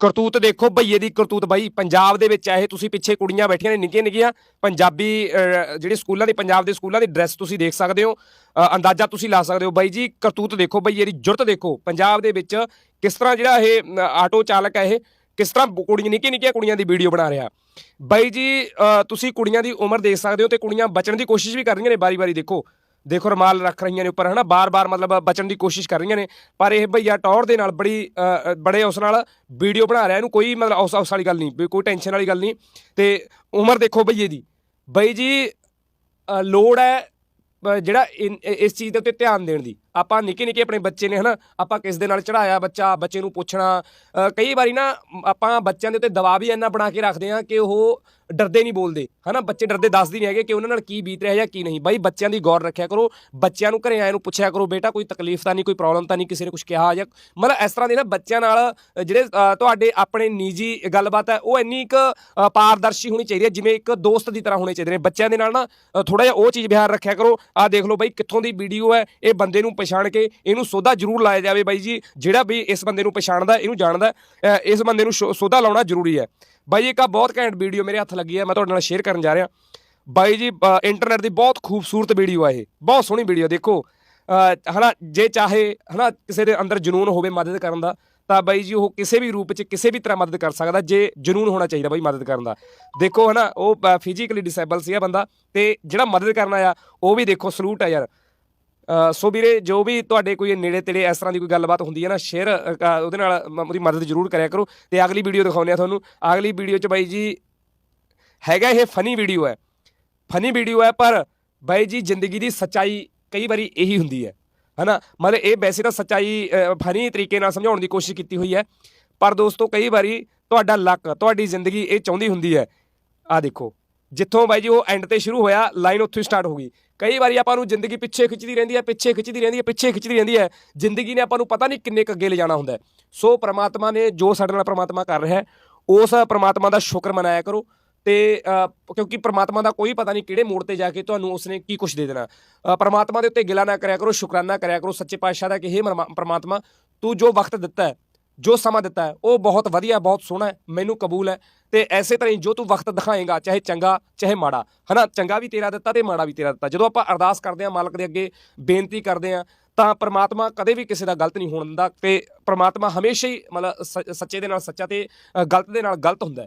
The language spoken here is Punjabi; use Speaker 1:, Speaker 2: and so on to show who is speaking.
Speaker 1: ਕਰਤੂਤ ਦੇਖੋ ਭਈਏ ਦੀ ਕਰਤੂਤ ਬਾਈ, ਪੰਜਾਬ ਦੇ ਵਿੱਚ ਇਹ ਤੁਸੀਂ ਪਿੱਛੇ ਕੁੜੀਆਂ ਬੈਠੀਆਂ ਨੇ, ਨਿੱਕੀਆਂ ਨਿੱਕੀਆਂ, ਪੰਜਾਬੀ ਜਿਹੜੇ ਸਕੂਲਾਂ ਦੀ, ਪੰਜਾਬ ਦੇ ਸਕੂਲਾਂ ਦੀ ਡਰੈਸ ਤੁਸੀਂ ਦੇਖ ਸਕਦੇ ਹੋ ਅੰਦਾਜ਼ਾ ਤੁਸੀਂ ਲਾ ਸਕਦੇ ਹੋ। ਬਾਈ ਜੀ, ਕਰਤੂਤ ਦੇਖੋ ਭਈਏ ਦੀ ਜੁਰਤ ਦੇਖੋ, ਪੰਜਾਬ ਦੇ ਵਿੱਚ ਕਿਸ ਤਰ੍ਹਾਂ ਜਿਹੜਾ ਇਹ ਆਟੋ ਚਾਲਕ ਹੈ ਇਹ, ਕਿਸ ਤਰ੍ਹਾਂ ਕੁੜੀਆਂ ਨਿੱਕੀਆਂ ਨਿੱਕੀਆਂ ਕੁੜੀਆਂ ਦੀ ਵੀਡੀਓ ਬਣਾ ਰਿਹਾ। ਬਾਈ ਜੀ ਤੁਸੀਂ ਕੁੜੀਆਂ ਦੀ ਉਮਰ ਦੇਖ ਸਕਦੇ ਹੋ ਤੇ ਕੁੜੀਆਂ ਬਚਣ ਦੀ ਕੋਸ਼ਿਸ਼ ਵੀ ਕਰ ਰਹੀਆਂ ਨੇ ਬਾਰੀ-ਬਾਰੀ ਦੇਖੋ। ਦੇਖੋ ਰਮਾਲ ਰੱਖ ਰਹੀਆਂ ਨੇ ਉੱਪਰ, ਹਨਾ? ਬਾਰ-ਬਾਰ ਮਤਲਬ ਬਚਣ ਦੀ ਕੋਸ਼ਿਸ਼ ਕਰ ਰਹੀਆਂ ਨੇ। ਪਰ ਇਹ ਭਈਆ ਟੌਰ ਦੇ ਨਾਲ ਬੜੀ ਬੜੇ ਉਸ ਨਾਲ ਵੀਡੀਓ ਬਣਾ ਰਿਹਾ ਇਹਨੂੰ, ਕੋਈ ਮਤਲਬ ਉਸ ਉਸ ਵਾਲੀ ਗੱਲ ਨਹੀਂ, ਕੋਈ ਟੈਨਸ਼ਨ ਵਾਲੀ ਗੱਲ ਨਹੀਂ। ਤੇ ਉਮਰ ਦੇਖੋ ਭਈਏ ਦੀ ਬਈ ਜੀ ਲੋੜ ਹੈ ਜਿਹੜਾ ਇਨ- ਇਸ ਚੀਜ਼ ਦੇ ਉੱਤੇ ਧਿਆਨ ਦੇਣ ਦੀ। ਆਪਾਂ ਨਿੱਕੇ ਨਿੱਕੇ ਆਪਣੇ ਬੱਚੇ ਨੇ, ਹਨਾ? ਆਪਾਂ ਕਿਸ ਦੇ ਨਾਲ ਚੜਾਇਆ ਬੱਚਾ, ਬੱਚੇ ਨੂੰ ਪੁੱਛਣਾ ਕਈ ਵਾਰੀ ਨਾ ਆਪਾਂ ਬੱਚਿਆਂ ਦੇ ਉੱਤੇ ਦਬਾਅ ਵੀ ਇੰਨਾ ਬਣਾ ਕੇ ਰੱਖਦੇ ਆ ਕਿ ਉਹ ਡਰਦੇ ਨਹੀਂ ਬੋਲਦੇ, ਹਨਾ? ਬੱਚੇ ਡਰਦੇ ਦੱਸਦੇ ਨਹੀਂ ਹੈਗੇ ਕਿ ਉਹਨਾਂ ਨਾਲ ਕੀ ਬੀਤ ਰਿਹਾ ਜਾਂ ਕੀ ਨਹੀਂ। ਬਾਈ, ਬੱਚਿਆਂ ਦੀ ਗੌਰ ਰੱਖਿਆ ਕਰੋ, ਬੱਚਿਆਂ ਨੂੰ ਘਰੇ ਆਏ ਨੂੰ ਪੁੱਛਿਆ ਕਰੋ, ਬੇਟਾ, ਕੋਈ ਤਕਲੀਫ ਤਾਂ ਨਹੀਂ, ਕੋਈ ਪ੍ਰੋਬਲਮ ਤਾਂ ਨਹੀਂ, ਕਿਸੇ ਨੇ ਕੁਝ ਕਿਹਾ? ਜਾਂ ਮਤਲਬ ਇਸ ਤਰ੍ਹਾਂ ਦੇ ਨਾ ਬੱਚਿਆਂ ਨਾਲ ਜਿਹੜੇ ਤੁਹਾਡੇ ਆਪਣੇ ਨਿੱਜੀ ਗੱਲਬਾਤ ਹੈ, ਉਹ ਇੰਨੀ ਇੱਕ ਪਾਰਦਰਸ਼ੀ ਹੋਣੀ ਚਾਹੀਦੀ ਹੈ, ਜਿਵੇਂ ਇੱਕ ਦੋਸਤ ਦੀ ਤਰ੍ਹਾਂ ਹੋਣੇ ਚਾਹੀਦੇ ਨੇ। ਬੱਚਿਆਂ ਦੇ ਨਾਲ ਨਾ ਥੋੜਾ ਜਿਹਾ ਉਹ ਚੀਜ਼ ਵਿਹਾਰ ਰੱਖਿਆ ਕਰੋ ਆਹ ਦੇਖ ਲਓ ਬਾਈ ਕਿੱਥੋਂ ਦੀ ਵੀਡੀਓ ਹੈ ਇਹ ਬੰਦੇ ਨੂੰ ਪਛਾਣ ਕੇ ਇਹਨੂੰ ਸੋਧਾ ਜ਼ਰੂਰ ਲਾਇਆ ਜਾਵੇ ਬਾਈ ਜੀ ਜਿਹੜਾ ਵੀ ਇਸ ਬੰਦੇ ਨੂੰ ਪਛਾਣਦਾ ਇਹਨੂੰ ਜਾਣਦਾ ਇਸ ਬੰਦੇ ਨੂੰ ਸ਼ੋ- ਸੋਧਾ ਲਾਉਣਾ ਜ਼ਰੂਰੀ ਹੈ। ਬਾਈ ਇੱਕ ਆ ਬਹੁਤ ਘੈਂਟ ਵੀਡੀਓ ਮੇਰੇ ਹੱਥ ਲੱਗੀ ਹੈ ਮੈਂ ਤੁਹਾਡੇ ਨਾਲ ਸ਼ੇਅਰ ਕਰਨ ਜਾ ਰਿਹਾ। ਬਾਈ ਜੀ ਅ, ਇੰਟਰਨੈਟ ਦੀ ਬਹੁਤ ਖੂਬਸੂਰਤ ਵੀਡੀਓ ਆ ਇਹ ਬਹੁਤ ਸੋਹਣੀ ਵੀਡੀਓ ਦੇਖੋ। ਅ, ਹਨਾ ਜੇ ਚਾਹੇ ਹਨਾ ਕਿਸੇ ਦੇ ਅੰਦਰ ਜਨੂਨ ਹੋਵੇ ਮਦਦ ਕਰਨ ਦਾ ਤਾਂ ਬਾਈ ਜੀ ਉਹ ਕਿਸੇ ਵੀ ਰੂਪ 'ਚ ਕਿਸੇ ਵੀ ਤਰ੍ਹਾਂ ਮਦਦ ਕਰ ਸਕਦਾ, ਜੇ ਜਨੂਨ ਹੋਣਾ ਚਾਹੀਦਾ ਬਾਈ ਮਦਦ ਕਰਨ ਦਾ। ਦੇਖੋ ਹਨਾ, ਉਹ ਫਿਜ਼ੀਕਲੀ ਡਿਸੇਬਲ ਸੀਗਾ ਬੰਦਾ ਤੇ ਜਿਹੜਾ ਮਦਦ ਕਰਨ ਆਇਆ, ਉਹ ਵੀ ਦੇਖੋ ਸਲੂਟ ਆ ਯਾਰ। ਸੋ ਵੀਰੇ, ਜੋ ਵੀ ਤੁਹਾਡੇ ਕੋਈ ਨੇੜੇ ਤੇੜੇ ਇਸ ਤਰ੍ਹਾਂ ਦੀ ਕੋਈ ਗੱਲਬਾਤ ਹੁੰਦੀ ਹੈ ਨਾ ਸ਼ੇਅਰ ਉਹਦੇ ਨਾਲ ਉਹਦੀ ਮਦਦ ਜ਼ਰੂਰ ਕਰਿਆ ਕਰੋ ਤੇ ਅਗਲੀ ਵੀਡੀਓ ਦਿਖਾਉਂਦੇ ਆ ਤੁਹਾਨੂੰ। ਅਗਲੀ ਵੀਡੀਓ 'ਚ ਬਾਈ ਜੀ ਹੈਗਾ ਇਹ ਫਨੀ ਵੀਡੀਓ ਹੈ। ਫਨੀ ਵੀਡੀਓ ਹੈ, ਪਰ ਬਾਈ ਜੀ ਜ਼ਿੰਦਗੀ ਦੀ ਸੱਚਾਈ ਕਈ ਵਾਰੀ ਇਹੀ ਹੁੰਦੀ ਹੈ। ਹਨਾ? ਮਤਲਬ ਇਹ ਵੈਸੇ ਤਾਂ ਸੱਚਾਈ ਫਨੀ ਤਰੀਕੇ ਨਾਲ ਸਮਝਾਉਣ ਦੀ ਕੋਸ਼ਿਸ਼ ਕੀਤੀ ਹੋਈ ਹੈ। ਪਰ ਦੋਸਤੋ, ਕਈ ਵਾਰੀ ਤੁਹਾਡਾ ਲੱਕ, ਤੁਹਾਡੀ ਜ਼ਿੰਦਗੀ ਇਹ ਚਾਹੁੰਦੀ ਹੁੰਦੀ ਹੈ। ਆ ਦੇਖੋ, ਜਿੱਥੋਂ ਬਾਈ ਜੀ ਉਹ ਐਂਡ ਤੇ ਸ਼ੁਰੂ ਹੋਇਆ ਲਾਈਨ ਉੱਥੋਂ ਹੀ ਸਟਾਰਟ ਹੋ ਗਈ। ਕਈ ਵਾਰੀ ਆਪਾਂ ਨੂੰ ਜ਼ਿੰਦਗੀ ਪਿੱਛੇ ਖਿੱਚਦੀ ਰਹਿੰਦੀ ਹੈ, ਪਿੱਛੇ ਖਿੱਚਦੀ ਰਹਿੰਦੀ ਹੈ, ਪਿੱਛੇ ਖਿੱਚਦੀ ਰਹਿੰਦੀ ਹੈ। ਜ਼ਿੰਦਗੀ ਨੇ ਆਪਾਂ ਨੂੰ ਪਤਾ ਨਹੀਂ ਕਿੰਨੇ ਕੁ ਅੱਗੇ ਲੈ ਜਾਣਾ ਹੁੰਦਾ ਸੋ ਪ੍ਰਮਾਤਮਾ ਨੇ ਜੋ ਸਾਡੇ ਨਾਲ ਪ੍ਰਮਾਤਮਾ ਕਰ ਰਿਹਾ ਉਸ ਪ੍ਰਮਾਤਮਾ ਦਾ ਸ਼ੁਕਰ ਮਨਾਇਆ ਕਰੋ। ਤੇ ਕਿਉਂਕਿ ਪ੍ਰਮਾਤਮਾ ਦਾ ਕੋਈ ਪਤਾ ਨਹੀਂ ਕਿਹੜੇ ਮੋੜ ਤੇ ਜਾ ਕੇ ਤੁਹਾਨੂੰ ਉਸਨੇ ਕੀ ਕੁਝ ਦੇ ਦੇਣਾ। ਅ, ਪ੍ਰਮਾਤਮਾ ਦੇ ਉੱਤੇ ਗਿਲਾ ਨਾ ਕਰਿਆ ਕਰੋ ਸ਼ੁਕਰਾਨਾ ਕਰਿਆ ਕਰੋ ਸੱਚੇ ਪਾਤਸ਼ਾਹ ਦਾ ਕਿ ਹੇ ਮਰਮਾ- ਪ੍ਰਮਾਤਮਾ ਤੂੰ ਜੋ ਵਕਤ ਦਿੱਤਾ ਹੈ ਜੋ ਸਮਾਂ ਦਿੱਤਾ ਹੈ ਉਹ ਬਹੁਤ ਵਧੀਆ ਬਹੁਤ ਸੋਹਣਾ ਹੈ ਮੈਨੂੰ ਕਬੂਲ ਹੈ ਤੇ ਐਸੇ ਤਰ੍ਹਾਂ ਹੀ ਜੋ ਤੂੰ ਵਕਤ ਦਿਖਾਏਗਾ ਚਾਹੇ ਚੰਗਾ ਚਾਹੇ ਮਾੜਾ ਹਨਾ? ਚੰਗਾ ਵੀ ਤੇਰਾ ਦਿੱਤਾ ਤੇ ਮਾੜਾ ਵੀ ਤੇਰਾ ਦਿੱਤਾ। ਜਦੋਂ ਆਪਾਂ ਅਰਦਾਸ ਕਰਦੇ ਹਾਂ ਮਾਲਕ ਦੇ ਅੱਗੇ ਬੇਨਤੀ ਕਰਦੇ ਹਾਂ ਤਾਂ ਪ੍ਰਮਾਤਮਾ ਕਦੇ ਵੀ ਕਿਸੇ ਦਾ ਗਲਤ ਨਹੀਂ ਹੋਣ ਦਿੰਦਾ ਤੇ ਪ੍ਰਮਾਤਮਾ ਹਮੇਸ਼ਾ ਹੀ ਮਤਲਬ ਸ- ਸੱਚੇ ਦੇ ਨਾਲ ਸੱਚਾ ਤੇ ਗਲਤ ਦੇ ਨਾਲ ਗਲਤ ਹੁੰਦਾ